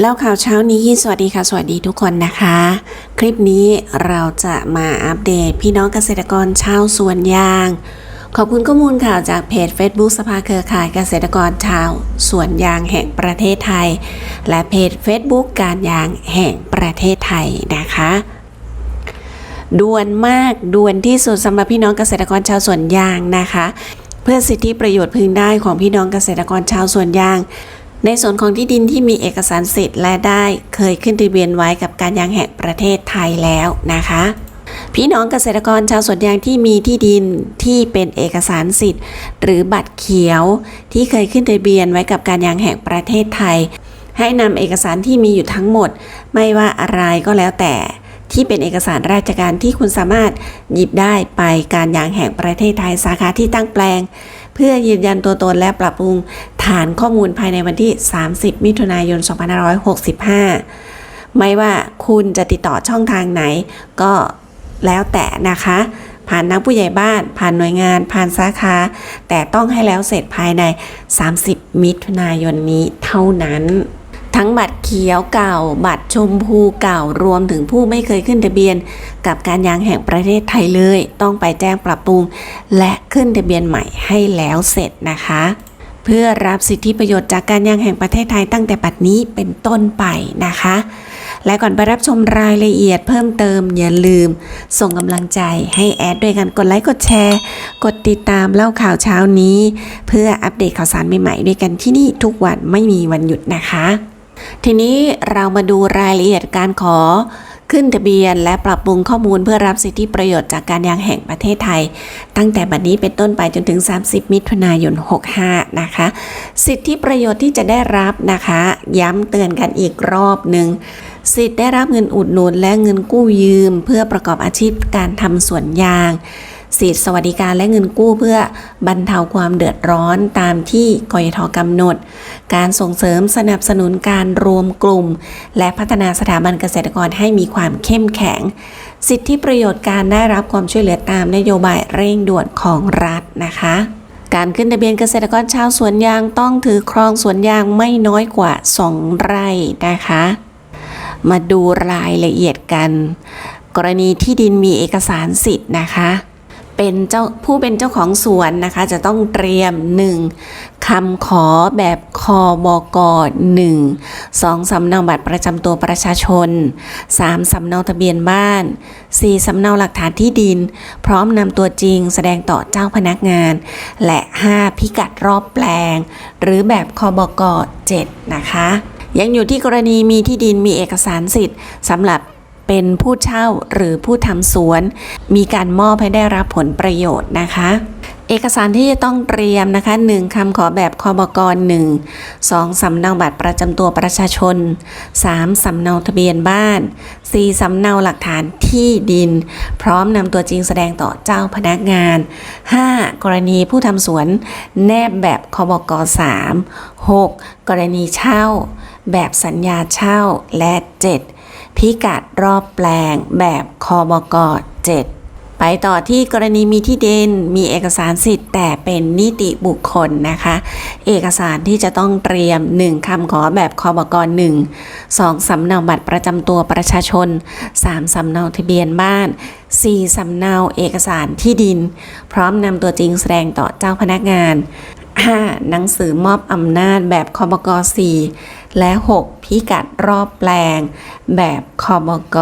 แล้วข่าวเช้านี้ สวัสดีค่ะ สวัสดีทุกคนนะคะ คลิปนี้เราจะมาอัปเดตพี่น้องเกษตรกรชาวสวนยาง ขอบคุณข้อมูลข่าวจากเพจ Facebook สภาเครือข่ายเกษตรกรชาวสวนยางแห่งประเทศไทย และเพจ Facebook การยางแห่งประเทศไทยนะคะด่วนมากด่วนที่สุดสำหรับพี่น้องเกษตรกรชาวสวนยางนะคะ เพื่อสิทธิประโยชน์พึงได้ของพี่น้องเกษตรกรชาวสวนยาง ในส่วนของที่ดินที่มีเอกสารสิทธิ์และได้เคยขึ้นทะเบียนไว้กับการยางแห่งประเทศไทยแล้วนะคะ พี่น้องเกษตรกรชาวสวนยางที่มีที่ดินที่เป็นเอกสารสิทธิ์ หรือบัตรเขียวที่เคยขึ้นทะเบียนไว้กับการยางแห่งประเทศไทย ให้นำเอกสารที่มีอยู่ทั้งหมด ไม่ว่าอะไรก็แล้วแต่ ที่เป็นเอกสารราชการที่คุณสามารถหยิบได้ไปการยางแห่งประเทศไทยสาขาที่ตั้งแปลง เพื่อยืนยันตัวตนและปรับปรุงฐานข้อมูลภายในวันที่ 30 มิถุนายน 2565 ไม่ว่าคุณจะติดต่อช่องทางไหน ก็แล้วแต่นะคะ ผ่านนักผู้ใหญ่บ้าน ผ่านหน่วยงาน ผ่านสาขา แต่ต้องให้แล้วเสร็จภายใน 30 มิถุนายนนี้เท่านั้น ทั้งบัตรเขียวเก่า บัตรชมพูเก่ารวมถึงผู้ไม่เคยขึ้นทะเบียน กับการยางแห่งประเทศไทยเลย ต้องไปแจ้งปรับปรุง และขึ้นทะเบียนใหม่ให้แล้วเสร็จนะคะ เพื่อรับสิทธิประโยชน์จากการยางแห่งประเทศไทยตั้งแต่ปัดนี้เป็นต้นไปนะคะ และก่อนไปรับชมรายละเอียดเพิ่มเติมอย่าลืม ส่งกำลังใจให้แอดด้วยกันกดไลค์กดแชร์ กดติดตามเล่าข่าวเช้านี้ เพื่ออัปเดตข่าวสารใหม่ๆด้วยกันที่นี่ทุกวันไม่มีวันหยุดนะคะ ทีนี้เรามาดูรายละเอียดการขอขึ้นทะเบียนและปรับปรุงข้อมูลเพื่อรับสิทธิประโยชน์จากการยางแห่งประเทศไทย ตั้งแต่บัดนี้เป็นต้นไปจนถึง 30 มิถุนายน 65 นะคะ สิทธิประโยชน์ที่จะได้รับนะคะ ย้ำเตือนกันอีกรอบหนึ่งสิทธิ์ได้รับเงินอุดหนุนและเงินกู้ยืม เพื่อประกอบอาชีพการทำสวนยาง สิทธิสวัสดิการและเงินกู้เพื่อบรรเทาความเดือดร้อนตามที่กยทกำหนด การส่งเสริมสนับสนุนการรวมกลุ่ม และพัฒนาสถาบันเกษตรกรให้มีความเข้มแข็ง สิทธิประโยชน์การได้รับความช่วยเหลือตามนโยบายเร่งด่วนของรัฐนะคะการขึ้นทะเบียนเกษตรกรชาวสวนยางต้องถือครองสวนยางไม่น้อยกว่า 2 ไร่นะคะ มาดูรายละเอียดกัน กรณีที่ดินมีเอกสารสิทธิ์นะคะ เป็นเจ้าผู้เป็นเจ้าของสวนนะคะ จะต้องเตรียม 1. คำขอแบบคอบก1 2. สำเนาบัตรประจำตัวประชาชน 3. สำเนาทะเบียนบ้าน 4. สำเนาหลักฐานที่ดิน พร้อมนำตัวจริงแสดงต่อเจ้าพนักงาน และ 5. พิกัดรอบแปลง หรือแบบคอบก7นะคะยังอยู่ที่กรณีมีที่ดินมีเอกสารสิทธิ์สำหรับ เป็นผู้เช่าหรือผู้ทำสวน มีการมอบให้ได้รับผลประโยชน์นะคะ เอกสารที่จะต้องเตรียมนะคะ 1. คำขอแบบคอบก1 2. สำเนาบัตรประจำตัวประชาชน 3. สำเนาทะเบียนบ้าน 4. สำเนาหลักฐานที่ดิน พร้อมนำตัวจริงแสดงต่อเจ้าพนักงาน 5. กรณีผู้ทำสวน แนบแบบคบก3 6. กรณีเช่า แบบสัญญาเช่าและ 7. พิกัดรอบแปลงแบบคอบก7ไปต่อที่กรณีมีที่ดินมีเอกสารสิทธิ์ แต่เป็นนิติบุคคลนะคะ เอกสารที่จะต้องเตรียม 1. คำขอแบบคอบก1 2. สำเนาบัตรประจำตัวประชาชน 3. สำเนาทะเบียนบ้าน 4. สำเนาเอกสารที่ดิน พร้อมนำตัวจริงแสดงต่อเจ้าพนักงาน 5. หนังสือมอบอำนาจแบบคอบก4 และ 6. พิกัดรอบแปลง แบบคบก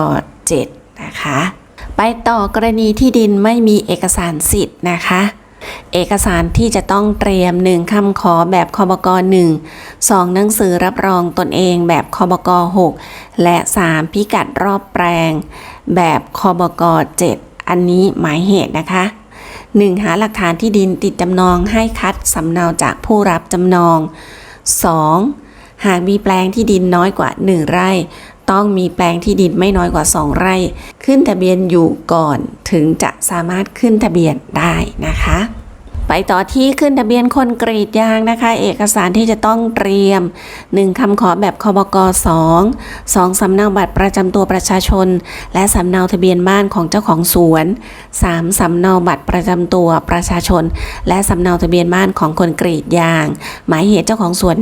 7นะคะ ไปต่อกรณีที่ดินไม่มีเอกสารสิทธิ์นะคะ เอกสารที่จะต้องเตรียม 1. คำขอแบบคบก1 2. หนังสือรับรองตนเองแบบคบก6และ 3. พิกัดรอบแปลง แบบคบก7อันนี้หมายเหตุนะคะ 1. หาหลักฐานที่ดินติดจำนองให้คัดสำเนาจากผู้รับจำนอง 2. หากมีแปลงที่ดินน้อยกว่า 1 ไร่ ต้องมีแปลงที่ดินไม่น้อยกว่า 2 ไร่ ขึ้นทะเบียนอยู่ก่อนถึงจะสามารถขึ้นทะเบียนได้นะคะ ไปต่อที่ขึ้นทะเบียนคนกรีดยางนะคะ เอกสารที่จะต้องเตรียม 1คำขอแบบคบก2 2สำเนาบัตรประจำตัวประชาชน และสำเนาทะเบียนบ้านของเจ้าของสวน 3สำเนาบัตรประจำตัวประชาชน และสำเนาทะเบียนบ้านของคนกรีดยาง หมายเหตุเจ้าของสวน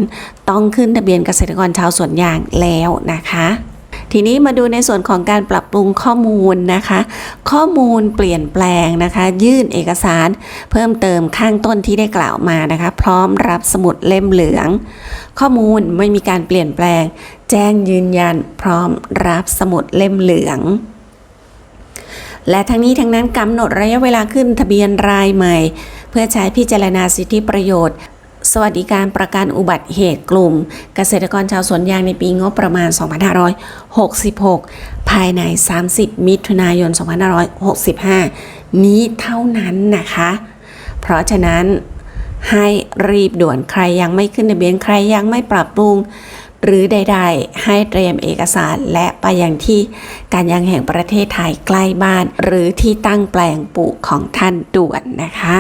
ต้องขึ้นทะเบียนเกษตรกรชาวสวนยางแล้วนะคะ ทีนี้มาดูในส่วนของการปรับปรุงข้อมูลนะคะ ข้อมูลเปลี่ยนแปลงนะคะ ยื่นเอกสารเพิ่มเติมข้างต้นที่ได้กล่าวมานะคะ พร้อมรับสมุดเล่มเหลือง ข้อมูลไม่มีการเปลี่ยนแปลง แจ้งยืนยัน พร้อมรับสมุดเล่มเหลืองและทั้งนี้ทั้งนั้นกำหนดระยะเวลาขึ้นทะเบียนรายใหม่ เพื่อใช้พิจารณาสิทธิประโยชน์ สวัสดิการประกันอุบัติเหตุกลุ่ม เกษตรกรชาวสวนยางในปีงบประมาณ 2566 ภายใน 30 มิถุนายน 2565 นี้เท่านั้นนะคะ เพราะฉะนั้นให้รีบด่วนใครยังไม่ขึ้นทะเบียนใครยังไม่ปรับปรุง หรือใด ๆ ให้เตรียมเอกสารและไปยังที่การยางแห่งประเทศไทยใกล้บ้าน หรือที่ตั้งแปลงปลูกของท่านด่วนนะคะ